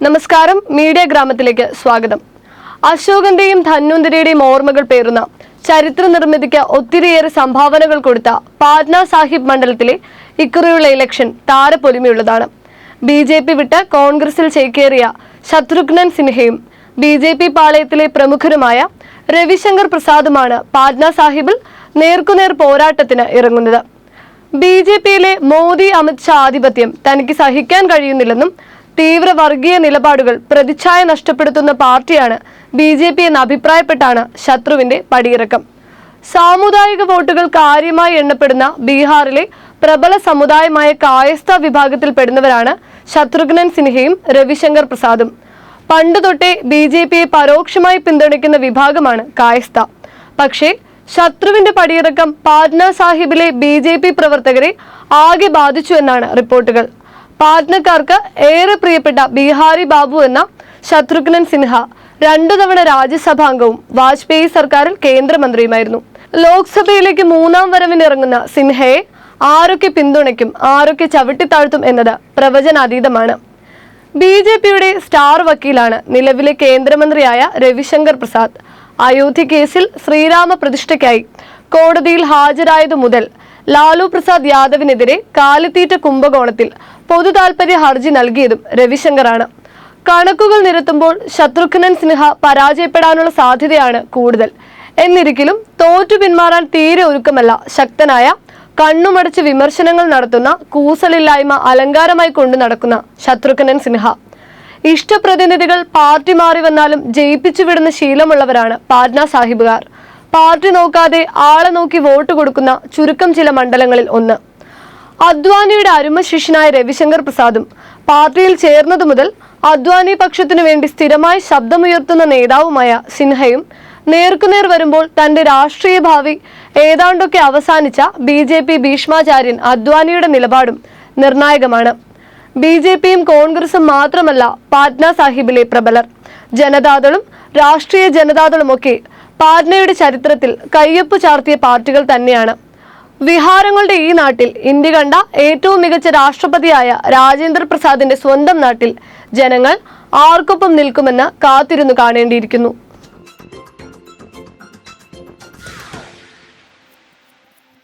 നമസ്കാരം. മീഡിയ ഗ്രാമത്തിലേക്ക് സ്വാഗതം. അശോകന്റെയും ധന്വന്തിരിയുടെയും ഓർമ്മകൾ പേരുന്ന ചരിത്ര നിർമ്മിതിക്ക് ഒത്തിരിയേറെ സംഭാവനകൾ കൊടുത്ത പാറ്റ്ന സാഹിബ് മണ്ഡലത്തിലെ ഇക്കുറിയുള്ള ഇലക്ഷൻ താരപ്പൊലിമയുള്ളതാണ് ബി ജെ പി വിട്ട് കോൺഗ്രസിൽ ചേക്കേറിയ ശത്രുഘ്നൻ സിൻഹയും ബി ജെ പി പാളയത്തിലെ പ്രമുഖരുമായ രവിശങ്കർ പ്രസാദുമാണ് പാറ്റ്ന സാഹിബിൽ നേർക്കുനേർ പോരാട്ടത്തിന് ഇറങ്ങുന്നത്. ബി ജെ പിയിലെ മോദി അമിത് ഷാ ആധിപത്യം തനിക്ക് സഹിക്കാൻ കഴിയുന്നില്ലെന്നും തീവ്ര വർഗീയ നിലപാടുകൾ പ്രതിച്ഛായ നഷ്ടപ്പെടുത്തുന്ന പാർട്ടിയാണ് ബി ജെ പി എന്ന് അഭിപ്രായപ്പെട്ടാണ് ശത്രുവിന്റെ പടിയിറക്കം. സാമുദായിക വോട്ടുകൾ കാര്യമായി എണ്ണപ്പെടുന്ന ബീഹാറിലെ പ്രബല സമുദായമായ കായസ്ഥ വിഭാഗത്തിൽപ്പെടുന്നവരാണ് ശത്രുഘ്നൻ സിൻഹയും രവിശങ്കർ പ്രസാദും. പണ്ട് തൊട്ടേ ബി ജെ പിയെ പരോക്ഷമായി പിന്തുണയ്ക്കുന്ന വിഭാഗമാണ് കായസ്ഥ. പക്ഷേ ശത്രുവിന്റെ പടിയിറക്കം പാറ്റ്ന സാഹിബിലെ ബി പ്രവർത്തകരെ ആകെ ബാധിച്ചു എന്നാണ് റിപ്പോർട്ടുകൾ. പാറ്റ്നക്കാർക്ക് ഏറെ പ്രിയപ്പെട്ട ബിഹാരി ബാബു എന്ന ശത്രുഘ്നൻ സിൻഹ രണ്ടു തവണ രാജ്യസഭാംഗവും വാജ്പേയി സർക്കാരിൽ കേന്ദ്രമന്ത്രിയുമായിരുന്നു. ലോക്സഭയിലേക്ക് മൂന്നാം വരവിനിറങ്ങുന്ന സിൻഹയെ ആരൊക്കെ പിന്തുണയ്ക്കും ആരൊക്കെ ചവിട്ടിത്താഴ്ത്തും എന്നത് പ്രവചനാതീതമാണ്. ബി ജെ പിയുടെ സ്റ്റാർ വക്കീലാണ് നിലവിലെ കേന്ദ്രമന്ത്രിയായ രവിശങ്കർ പ്രസാദ്. അയോധ്യ കേസിൽ ശ്രീരാമ പ്രതിഷ്ഠയ്ക്കായി കോടതിയിൽ ഹാജരായതു മുതൽ ലാലു പ്രസാദ് യാദവിനെതിരെ കാലിത്തീറ്റ കുംഭകോണത്തിൽ പൊതു താൽപര്യ ഹർജി നൽകിയതും രവിശങ്കറാണ്. കണക്കുകൾ നിരത്തുമ്പോൾ ശത്രുഘ്നൻ സിൻഹ പരാജയപ്പെടാനുള്ള സാധ്യതയാണ് കൂടുതൽ. എന്നിരിക്കലും തോറ്റു പിന്മാറാൻ തീരെ ഒരുക്കമല്ല ശക്തനായ കണ്ണുമടച്ച് വിമർശനങ്ങൾ നടത്തുന്ന കൂസലില്ലായ്മ അലങ്കാരമായി കൊണ്ടു നടക്കുന്ന ശത്രുഘ്നൻ സിൻഹ. ഇഷ്ടപ്രതിനിധികൾ പാർട്ടി മാറി വന്നാലും ജയിപ്പിച്ചു വിടുന്ന ശീലമുള്ളവരാണ് പാറ്റ്ന സാഹിബുകാർ. പാർട്ടി നോക്കാതെ ആളെ നോക്കി വോട്ട് കൊടുക്കുന്ന ചുരുക്കം ചില മണ്ഡലങ്ങളിൽ ഒന്ന്. അദ്വാനിയുടെ അരുമ ശിഷ്യനായ രവിശങ്കർ പ്രസാദും പാർട്ടിയിൽ ചേർന്നതു മുതൽ അദ്വാനി പക്ഷത്തിനു വേണ്ടി സ്ഥിരമായി ശബ്ദമുയർത്തുന്ന നേതാവുമായ സിൻഹയും നേർക്കുനേർ വരുമ്പോൾ തന്റെ രാഷ്ട്രീയ ഭാവി ഏതാണ്ടൊക്കെ അവസാനിച്ച ബി ജെ പി ഭീഷ്മാചാര്യൻ അദ്വാനിയുടെ നിലപാടും നിർണായകമാണ്. ബി ജെ പിയും കോൺഗ്രസും മാത്രമല്ല പാറ്റ്ന സാഹിബിലെ പ്രബലർ. ജനതാദളും രാഷ്ട്രീയ ജനതാദളുമൊക്കെ പാറ്റ്നയുടെ ചരിത്രത്തിൽ കയ്യൊപ്പ് ചാർത്തിയ പാർട്ടികൾ തന്നെയാണ്. വിഹാരങ്ങളുടെ ഈ നാട്ടിൽ ഇന്ത്യ കണ്ട ഏറ്റവും മികച്ച രാഷ്ട്രപതിയായ രാജേന്ദ്ര പ്രസാദിന്റെ സ്വന്തം നാട്ടിൽ ജനങ്ങൾ ആർക്കൊപ്പം നിൽക്കുമെന്ന് കാത്തിരുന്നു കാണേണ്ടിയിരിക്കുന്നു.